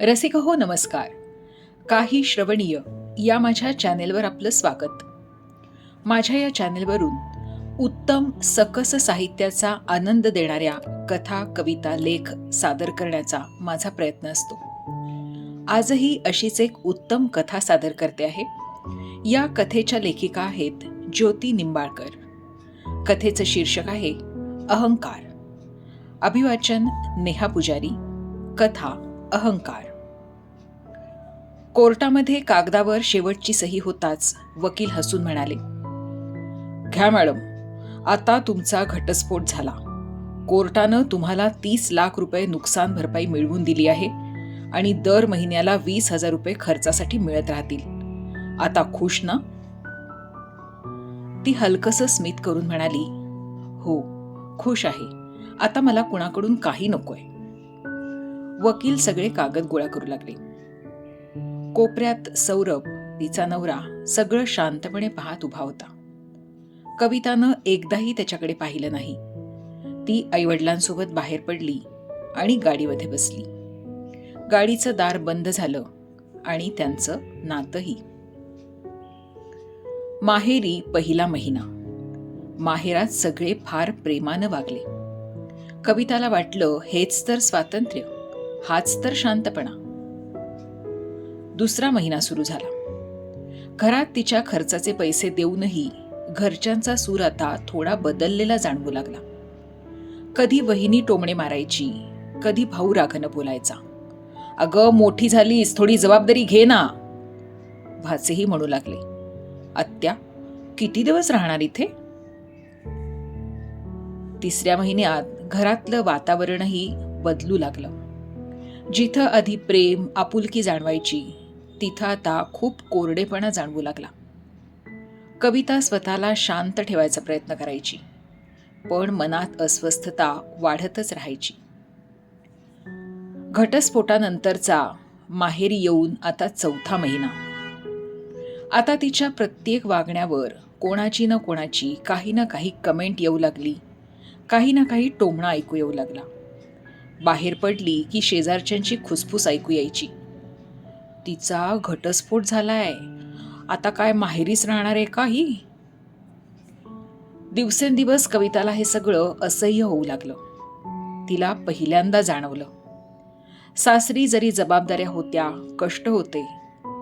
रसिक हो नमस्कार. काही श्रवणीय या माझ्या चॅनेलवर आपलं स्वागत. माझ्या या चॅनेलवरून उत्तम सकस साहित्याचा आनंद देणाऱ्या कथा कविता लेख सादर करण्याचा माझा प्रयत्न असतो. आजही अशीच एक उत्तम कथा सादर करते आहे. या कथेच्या लेखिका आहेत ज्योती निंबाळकर. कथेचं शीर्षक आहे अहंकार. अभिवाचन नेहा पुजारी. कथा अहंकार. कोर्टामध्ये कागदावर शेवटची सही होताच वकील हसून म्हणाले घ्या मॅडम आता तुमचा घटस्फोट झाला. कोर्टानं तुम्हाला तीस लाख रुपये नुकसान भरपाई मिळवून दिली आहे आणि दर महिन्याला वीस हजार रुपये खर्चासाठी मिळत राहतील. आता खुश ना? ती हलकस स्मित करून म्हणाली हो खुश आहे. आता मला कुणाकडून काही नकोय. वकील सगळे कागद गोळा करू लागले. कोपऱ्यात सौरभ तिचा नवरा सगळं शांतपणे पाहत उभा होता. कवितानं एकदाही त्याच्याकडे पाहिलं नाही. ती आईवडिलांसोबत बाहेर पडली आणि गाडीमध्ये बसली. गाडीचं दार बंद झालं आणि त्यांचं नातंही. माहेरी पहिला महिना. माहेरात सगळे फार प्रेमानं वागले. कविताला वाटलं हेच तर स्वातंत्र्य हाच तर शांतपणा. दुसरा महिना सुरू झाला. घरात तिच्या खर्चाचे पैसे देऊनही घरच्यांचा सूर आता थोडा बदललेला जाणवू लागला. कधी वहिनी टोमणे मारायची कधी भाऊ रागानं बोलायचा. अगं मोठी झालीस थोडी जबाबदारी घे ना. भाचेही म्हणू लागले. आत्या किती दिवस राहणार इथे? तिसऱ्या महिन्यात घरातलं वातावरणही बदलू लागलं. जिथं आधी प्रेम आपुलकी जाणवायची तिथं आता खूप कोरडेपणा जाणवू लागला. कविता स्वतःला शांत ठेवायचा प्रयत्न करायची. पण मनात अस्वस्थता वाढतच राहायची. घटस्फोटानंतरचा माहेरी येऊन आता चौथा महिना. आता तिच्या प्रत्येक वागण्यावर कोणाची ना कोणाची काही ना काही कमेंट येऊ लागली. काही ना काही टोमणा ऐकू येऊ लागला. बाहेर पडली की शेजारच्यांची खुसफूस ऐकू यायची. तिचा घटस्फोट झालाय. आता काय माहेरीच राहणार आहे का ही? दिवसेंदिवस कविताला हे सगळं असह्य होऊ लागलं. तिला पहिल्यांदा जाणवलं. सासरी जरी जबाबदाऱ्या होत्या कष्ट होते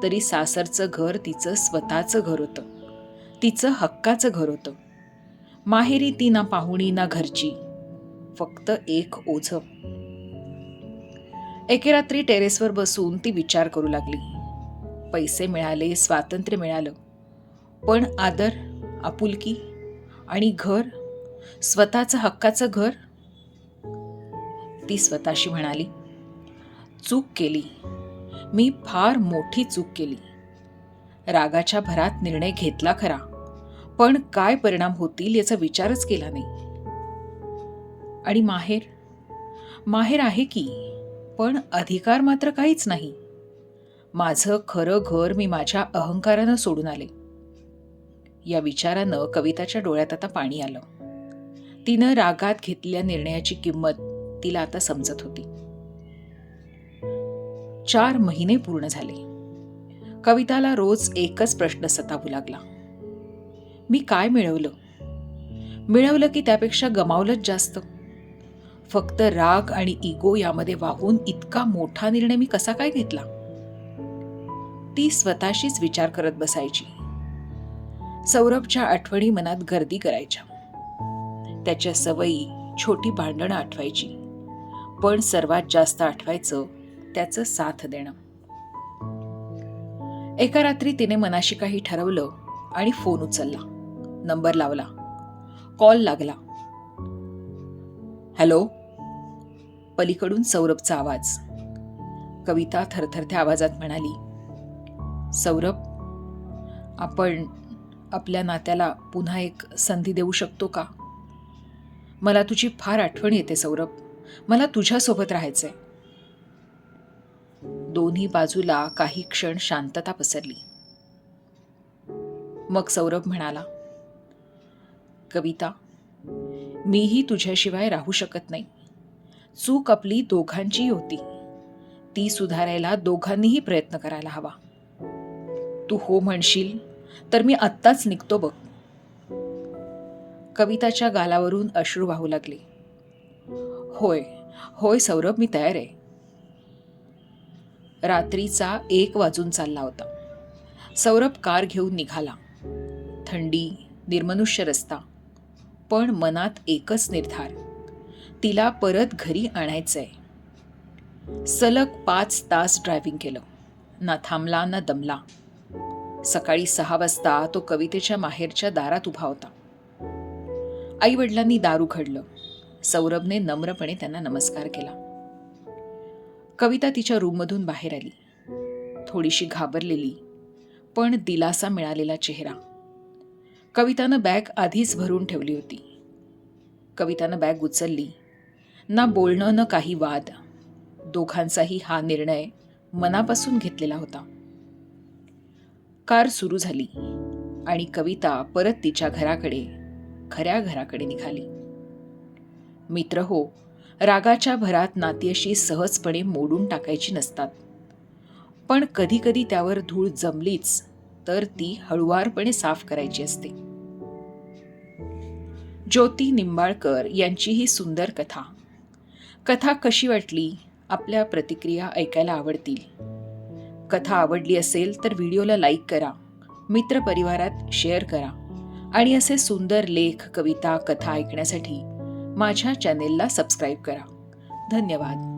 तरी सासरचं घर तिचं स्वतःचं घर होतं. तिचं हक्काचं घर होतं. माहेरी ती ना पाहुणी ना घरची. फक्त एक ओझं. एके रात्री टेरेसवर बसून ती विचार करू लागली. पैसे मिळाले स्वातंत्र्य मिळालं. पण आदर आपुलकी आणि घर स्वतःचं हक्काचं घर? ती स्वतःशी म्हणाली चूक केली. मी फार मोठी चूक केली. रागाच्या भरात निर्णय घेतला खरा. पण काय परिणाम होतील याचा विचारच केला नाही. आणि माहेर? माहेर आहे की पण अधिकार मात्र काहीच नाही. माझं खरं घर मी माझ्या अहंकारानं सोडून आले. या विचारानं कविताच्या डोळ्यात आता पाणी आलं. तिनं रागात घेतलेल्या निर्णयाची किंमत तिला आता समजत होती. चार महिने पूर्ण झाले. कविताला रोज एकच प्रश्न सतावू लागला. मी काय मिळवलं? मिळवलं की त्यापेक्षा गमावलंच जास्त? फक्त राग आणि इगो यामध्ये वाहून इतका मोठा निर्णय मी कसा काय घेतला? ती स्वतःशीच विचार करत बसायची. सौरभच्या आठवणी मनात गर्दी करायच्या. त्याच्या सवयी छोटी भांडणं आठवायची. पण सर्वात जास्त आठवायचं त्याचं साथ देणं. एका रात्री तिने मनाशी काही ठरवलं आणि फोन उचलला. नंबर लावला. कॉल लागला. हॅलो? पलीकडून सौरभचा आवाज. कविता थरथरत्या आवाजात म्हणाली सौरभ आपण आपल्या नात्याला पुन्हा एक संधी देऊ शकतो का? मला तुझी फार आठवण येते सौरभ. मला तुझ्यासोबत राहायचंय. दोन्ही बाजूला काही क्षण शांतता पसरली. मग सौरभ म्हणाला कविता मीही तुझ्याशिवाय राहू शकत नाही. चूक आपली दोघांची होती. ती सुधारायला दोघांनीही प्रयत्न करायला हवा. तू हो म्हणशील तर मी आत्ताच निघतो बघ. कविताच्या गालावरून अश्रू वाहू लागले. होय होय सौरभ मी तयार आहे. रात्रीचा एक वाजून चालला होता. सौरभ कार घेऊन निघाला. थंडी निर्मनुष्य रस्ता. पण मनात एकच निर्धार. तिला परत घरी आणायचं आहे सलग पाच तास ड्रायव्हिंग केलं. ना थांबला ना दमला. सकाळी सहा वाजता तो कवितेच्या माहेरच्या दारात उभा होता. आई वडिलांनी दार उघडलं सौरभने नम्रपणे त्यांना नमस्कार केला. कविता तिच्या रूममधून बाहेर आली. थोडीशी घाबरलेली पण दिलासा मिळालेला चेहरा. कवितानं बॅग आधीच भरून ठेवली होती. कवितानं बॅग उचलली. ना बोलणं न काही वाद. दोघांचाही हा निर्णय मनापासून घेतलेला होता. कार सुरू झाली आणि कविता परत तिच्या घराकडे खऱ्या घराकडे निघाली. मित्र हो रागाच्या भरात नातीशी सहजपणे मोडून टाकायची नसतात. पण कधी कधी त्यावर धूळ जमलीच तर ती हळुवारपणे साफ करायची असते. ज्योती निंबाळकर यांची ही सुंदर कथा. कथा कशी वाटली? आपल्या प्रतिक्रिया ऐकायला आवडतील. कथा आवडली असेल तर व्हिडिओला लाईक करा मित्रपरिवारात शेअर करा आणि असे सुंदर लेख कविता कथा ऐकण्यासाठी माझ्या चॅनेलला सबस्क्राईब करा. धन्यवाद.